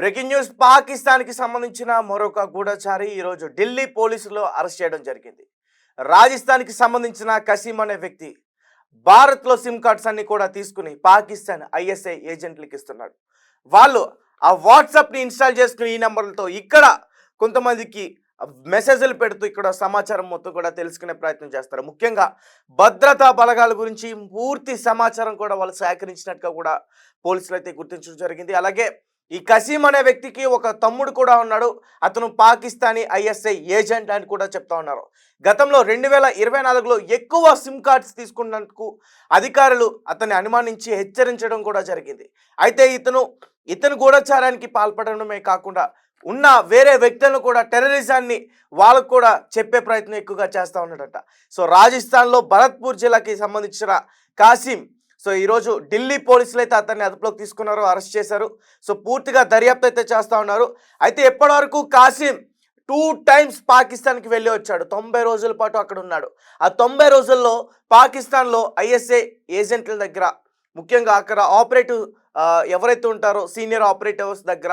Breaking news పాకిస్తాన్కి సంబంధించిన మరొక గూఢచారి ఈరోజు ఢిల్లీ పోలీసులు అరెస్ట్ చేయడం జరిగింది. రాజస్థాన్కి సంబంధించిన కసీం అనే వ్యక్తి భారత్లో సిమ్ కార్డ్స్ అన్ని కూడా తీసుకుని పాకిస్తాన్ ఐఎస్ఐ ఏజెంట్లకు ఇస్తున్నాడు. వాళ్ళు ఆ వాట్సాప్ని ఇన్స్టాల్ చేసుకుని ఈ నెంబర్లతో ఇక్కడ కొంతమందికి మెసేజ్లు పెడుతూ ఇక్కడ సమాచారం మొత్తం కూడా తెలుసుకునే ప్రయత్నం చేస్తారు. ముఖ్యంగా భద్రతా బలగాల గురించి పూర్తి సమాచారం కూడా వాళ్ళు సేకరించినట్టుగా కూడా పోలీసులు అయితే గుర్తించడం జరిగింది. అలాగే ఈ కసీం అనే వ్యక్తికి ఒక తమ్ముడు కూడా ఉన్నాడు. అతను పాకిస్తానీ ఐఎస్ఐ ఏజెంట్ అని కూడా చెప్తా ఉన్నారు. గతంలో రెండు వేల ఇరవై నాలుగులో ఎక్కువ సిమ్ కార్డ్స్ తీసుకున్నందుకు అధికారులు అతన్ని అనుమానించి హెచ్చరించడం కూడా జరిగింది. అయితే ఇతను ఇతను గూఢచారానికి పాల్పడడమే కాకుండా ఉన్న వేరే వ్యక్తులను కూడా టెర్రరిజాన్ని వాళ్ళకు కూడా చెప్పే ప్రయత్నం ఎక్కువగా చేస్తూ ఉన్నాడట. సో రాజస్థాన్లో భరత్పూర్ జిల్లాకి సంబంధించిన కాసిం సో ఈరోజు ఢిల్లీ పోలీసులు అయితే అతన్ని అదుపులోకి తీసుకున్నారు అరెస్ట్ చేశారు. సో పూర్తిగా దర్యాప్తు అయితే చేస్తూ ఉన్నారు. అయితే ఎప్పటివరకు కాసిం టూ టైమ్స్ పాకిస్తాన్కి వెళ్ళి వచ్చాడు. తొంభై రోజుల పాటు అక్కడ ఉన్నాడు. ఆ తొంభై రోజుల్లో పాకిస్తాన్లో ఐఎస్ఏ ఏజెంట్ల దగ్గర ముఖ్యంగా అక్కడ ఆపరేటివ్ ఎవరైతే ఉంటారో సీనియర్ ఆపరేటివ్స్ దగ్గర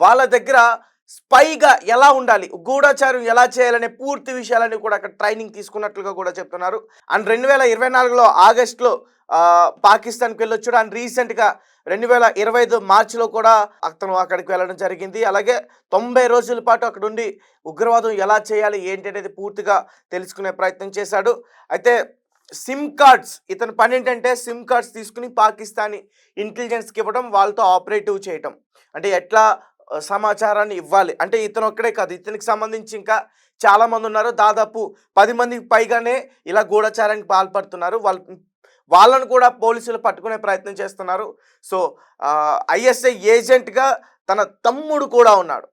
వాళ్ళ దగ్గర స్పైగా ఎలా ఉండాలి గూఢచారం ఎలా చేయాలనే పూర్తి విషయాలని కూడా అక్కడ ట్రైనింగ్ తీసుకున్నట్లుగా కూడా చెప్తున్నారు. అండ్ రెండు వేల ఇరవై నాలుగులో ఆగస్టులో పాకిస్తాన్కి వెళ్ళొచ్చాడు. అండ్ రీసెంట్గా రెండు వేల ఇరవై ఐదు మార్చిలో కూడా అతను అక్కడికి వెళ్ళడం జరిగింది. అలాగే తొంభై రోజుల పాటు అక్కడ ఉండి ఉగ్రవాదం ఎలా చేయాలి ఏంటి అనేది పూర్తిగా తెలుసుకునే ప్రయత్నం చేశాడు. అయితే సిమ్ కార్డ్స్ ఇతని పని ఏంటంటే సిమ్ కార్డ్స్ తీసుకుని పాకిస్తానీ ఇంటెలిజెన్స్కి ఇవ్వడం వాళ్ళతో ఆపరేటివ్ చేయటం. అంటే ఎట్లా సమాచారాన్ని ఇవ్వాలి? అంటే ఇతను ఒక్కడే కాదు ఇతనికి సంబంధించి ఇంకా చాలామంది ఉన్నారు. దాదాపు పది మందికి పైగానే ఇలా గూఢచారానికి పాల్పడుతున్నారు. వాళ్ళు వాళ్ళను కూడా పోలీసులు పట్టుకునే ప్రయత్నం చేస్తున్నారు. సో ఐఎస్ఐ ఏజెంట్గా తన తమ్ముడు కూడా ఉన్నాడు.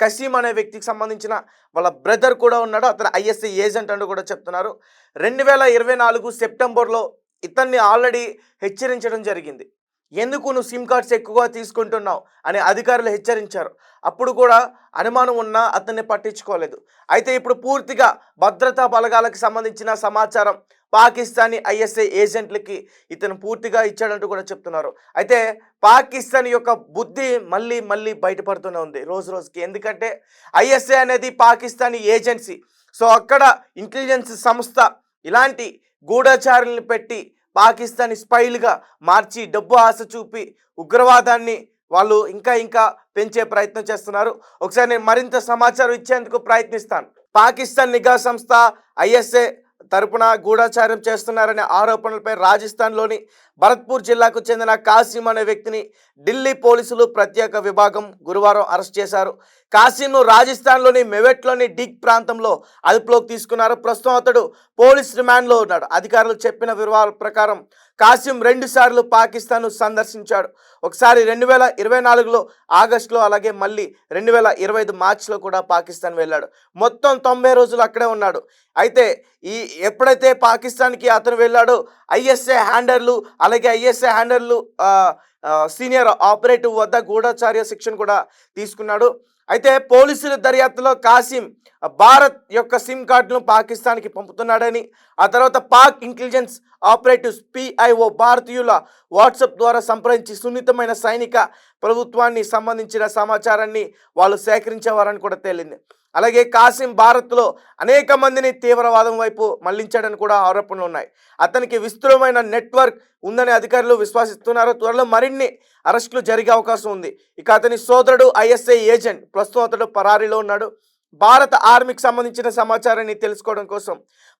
కసీం అనే వ్యక్తికి సంబంధించిన వాళ్ళ బ్రదర్ కూడా ఉన్నాడు. అతను ఐఎస్ఐ ఏజెంట్ అని కూడా చెప్తున్నారు. రెండు వేల ఇరవై నాలుగు సెప్టెంబర్లో ఇతన్ని ఆల్రెడీ హెచ్చరించడం జరిగింది. ఎందుకు నువ్వు సిమ్ కార్డ్స్ ఎక్కువగా తీసుకుంటున్నావు? అని అధికారులు హెచ్చరించారు. అప్పుడు కూడా అనుమానం ఉన్నా అతన్ని పట్టించుకోలేదు. అయితే ఇప్పుడు పూర్తిగా భద్రతా బలగాలకు సంబంధించిన సమాచారం పాకిస్తానీ ఐఎస్ఐ ఏజెంట్లకి ఇతను పూర్తిగా ఇచ్చాడంటూ కూడా చెప్తున్నారు. అయితే పాకిస్తాన్ యొక్క బుద్ధి మళ్ళీ మళ్ళీ బయటపడుతూనే ఉంది రోజు రోజుకి. ఎందుకంటే ఐఎస్ఐ అనేది పాకిస్తానీ ఏజెన్సీ. సో అక్కడ ఇంటెలిజెన్స్ సంస్థ ఇలాంటి గూఢచారుల్ని పెట్టి పాకిస్తానీ స్పైల్గా మార్చి డబ్బు ఆశ చూపి ఉగ్రవాదాన్ని వాళ్ళు ఇంకా ఇంకా పెంచే ప్రయత్నం చేస్తున్నారు. ఒకసారి నేను మరింత సమాచారం ఇచ్చేందుకు ప్రయత్నిస్తాను. పాకిస్తాన్ నిఘా సంస్థ ఐఎస్ఏ తరపున గూఢాచారం చేస్తున్నారనే ఆరోపణలపై రాజస్థాన్లోని భరత్పూర్ జిల్లాకు చెందిన కాసిం అనే వ్యక్తిని ఢిల్లీ పోలీసులు ప్రత్యేక విభాగం గురువారం అరెస్ట్ చేశారు. కాసింను రాజస్థాన్లోని మెవెట్లోని డిగ్ ప్రాంతంలో అదుపులోకి తీసుకున్నారు. ప్రస్తుతం అతడు పోలీస్ రిమాండ్లో ఉన్నాడు. అధికారులు చెప్పిన వివరాల ప్రకారం కాసిం రెండు సార్లు పాకిస్తాన్ను సందర్శించాడు. ఒకసారి రెండు వేల ఇరవై నాలుగులో ఆగస్టులో అలాగే మళ్ళీ రెండు వేల ఇరవై ఐదు మార్చిలో కూడా పాకిస్తాన్ వెళ్ళాడు. మొత్తం తొంభై రోజులు అక్కడే ఉన్నాడు. అయితే ఈ ఎప్పుడైతే పాకిస్తాన్కి అతను వెళ్ళాడో ఐఎస్ఏ హ్యాండర్లు అలాగే ఐఎస్ఏ హ్యాండర్లు సీనియర్ ఆపరేటివ్ వద్ద గూఢచార్య శిక్షణ కూడా తీసుకున్నాడు. అయితే పోలీసుల దర్యాప్తులో కాసిం భారత్ యొక్క సిమ్ కార్డును పాకిస్తాన్కి పంపుతున్నాడని ఆ తర్వాత పాక్ ఇంటెలిజెన్స్ ఆపరేటివ్స్ పిఐఓ భారతీయుల వాట్సాప్ ద్వారా సంప్రదించి సున్నితమైన సైనిక ప్రభుత్వాన్ని సంబంధించిన సమాచారాన్ని వాళ్ళు సేకరించేవారని కూడా తేలింది. అలాగే కాసిం భారత్లో అనేక మందిని తీవ్రవాదం వైపు మళ్ళించాడని కూడా ఆరోపణలు ఉన్నాయి. అతనికి విస్తృతమైన నెట్వర్క్ ఉందని అధికారులు విశ్వసిస్తున్నారు. త్వరలో మరిన్ని అరెస్టులు జరిగే అవకాశం ఉంది. ఇక అతని సోదరుడు ఐఎస్ఐ ఏజెంట్ ప్రస్తుతం అతడు పరారీలో ఉన్నాడు. భారత ఆర్మీకి సంబంధించిన సమాచారాన్ని తెలుసుకోవడం కోసం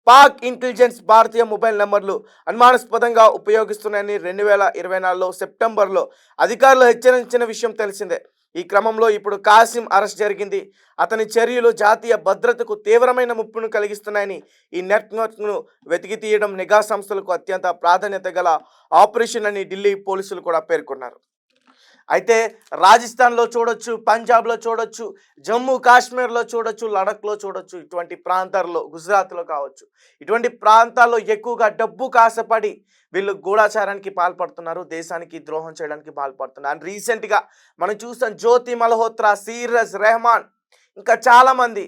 పాక్ ఇంటెలిజెన్స్ భారతీయ మొబైల్ నెంబర్లు అనుమానాస్పదంగా ఉపయోగిస్తున్నాయని రెండు వేల ఇరవై నాలుగులో సెప్టెంబర్లో అధికారులు హెచ్చరించిన విషయం తెలిసిందే. ఈ క్రమంలో ఇప్పుడు కాసిం అరెస్ట్ జరిగింది. అతని చర్యలు జాతీయ భద్రతకు తీవ్రమైన ముప్పును కలిగిస్తున్నాయని ఈ నెట్వర్క్ను వెతికి తీయడం నిఘా సంస్థలకు అత్యంత ప్రాధాన్యత గల ఆపరేషన్ అని ఢిల్లీ పోలీసులు కూడా పేర్కొన్నారు. అయితే రాజస్థాన్లో చూడొచ్చు పంజాబ్లో చూడొచ్చు జమ్మూ కాశ్మీర్లో చూడొచ్చు లడఖ్లో చూడొచ్చు ఇటువంటి ప్రాంతాల్లో గుజరాత్లో కావచ్చు. ఇటువంటి ప్రాంతాల్లో ఎక్కువగా డబ్బు కాసపడి వీళ్ళు గూఢాచారానికి పాల్పడుతున్నారు దేశానికి ద్రోహం చేయడానికి పాల్పడుతున్నారు. అండ్ రీసెంట్గా మనం చూస్తాం జ్యోతి మల్హోత్రా సీరజ్ రెహమాన్ ఇంకా చాలామంది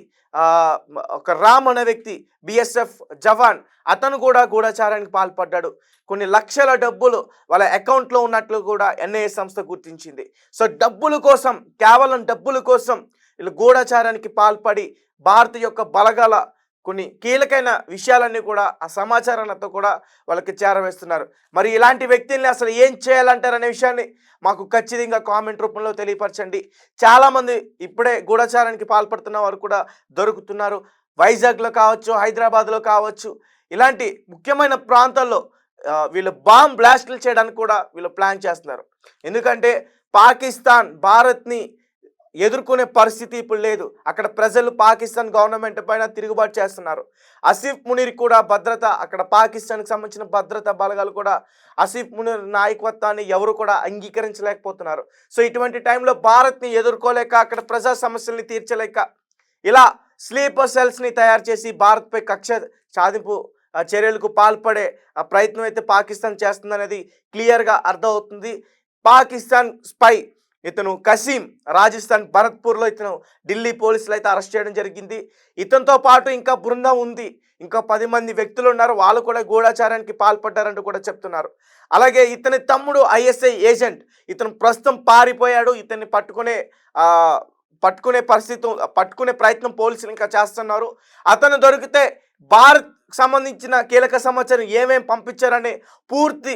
ఒక రామ్ అనే వ్యక్తి బిఎస్ఎఫ్ జవాన్ అతను కూడా గూఢచారానికి పాల్పడ్డాడు. కొన్ని లక్షల డబ్బులు వాళ్ళ అకౌంట్లో ఉన్నట్లు కూడా ఎన్ఐఏ సంస్థ గుర్తించింది. సో డబ్బుల కోసం కేవలం డబ్బుల కోసం వీళ్ళు గూఢచారానికి పాల్పడి భారత యొక్క బలగాల కొన్ని కీలకైన విషయాలన్నీ కూడా ఆ సమాచారాలతో కూడా వాళ్ళకి చేరవేస్తున్నారు. మరి ఇలాంటి వ్యక్తుల్ని అసలు ఏం చేయాలంటారనే విషయాన్ని మాకు ఖచ్చితంగా కామెంట్ రూపంలో తెలియపరచండి. చాలామంది ఇప్పుడే గూఢచారానికి పాల్పడుతున్న వారు కూడా దొరుకుతున్నారు. వైజాగ్లో కావచ్చు హైదరాబాద్లో కావచ్చు. ఇలాంటి ముఖ్యమైన ప్రాంతాల్లో వీళ్ళు బాంబ్ బ్లాస్ట్లు చేయడానికి కూడా వీళ్ళు ప్లాన్ చేస్తున్నారు. ఎందుకంటే పాకిస్తాన్ భారత్ని ఎదుర్కొనే పరిస్థితి ఇప్పుడు లేదు. అక్కడ ప్రజలు పాకిస్తాన్ గవర్నమెంట్ పైన తిరుగుబాటు చేస్తున్నారు. అసీఫ్ మునీర్ కూడా భద్రత అక్కడ పాకిస్తాన్కి సంబంధించిన భద్రతా బలగాలు కూడా అసీఫ్ మునీర్ నాయకత్వాన్ని ఎవరు కూడా అంగీకరించలేకపోతున్నారు. సో ఇటువంటి టైంలో భారత్ని ఎదుర్కోలేక అక్కడ ప్రజా సమస్యల్ని తీర్చలేక ఇలా స్లీపర్ సెల్స్ని తయారు చేసి భారత్పై కక్ష సాధింపు ఆ, చర్యలకు పాల్పడే ఆ ప్రయత్నం అయితే పాకిస్తాన్ చేస్తుందనేది క్లియర్గా అర్థమవుతుంది. పాకిస్తాన్ స్పై ఇతను కసీం రాజస్థాన్ భరత్పూర్లో ఇతను ఢిల్లీ పోలీసులు అయితే అరెస్ట్ చేయడం జరిగింది. ఇతనితో పాటు ఇంకా బృందం ఉంది. ఇంకా పది మంది వ్యక్తులు ఉన్నారు. వాళ్ళు కూడా గూఢాచారానికి పాల్పడ్డారంటూ కూడా చెప్తున్నారు. అలాగే ఇతని తమ్ముడు ఐఎస్ఐ ఏజెంట్ ఇతను ప్రస్తుతం పారిపోయాడు. ఇతన్ని పట్టుకునే పట్టుకునే పరిస్థితి పట్టుకునే ప్రయత్నం పోలీసులు ఇంకా చేస్తున్నారు. అతను దొరికితే భారత్ సంబంధించిన కీలక సమాచారం ఏమేమి పంపించారని పూర్తి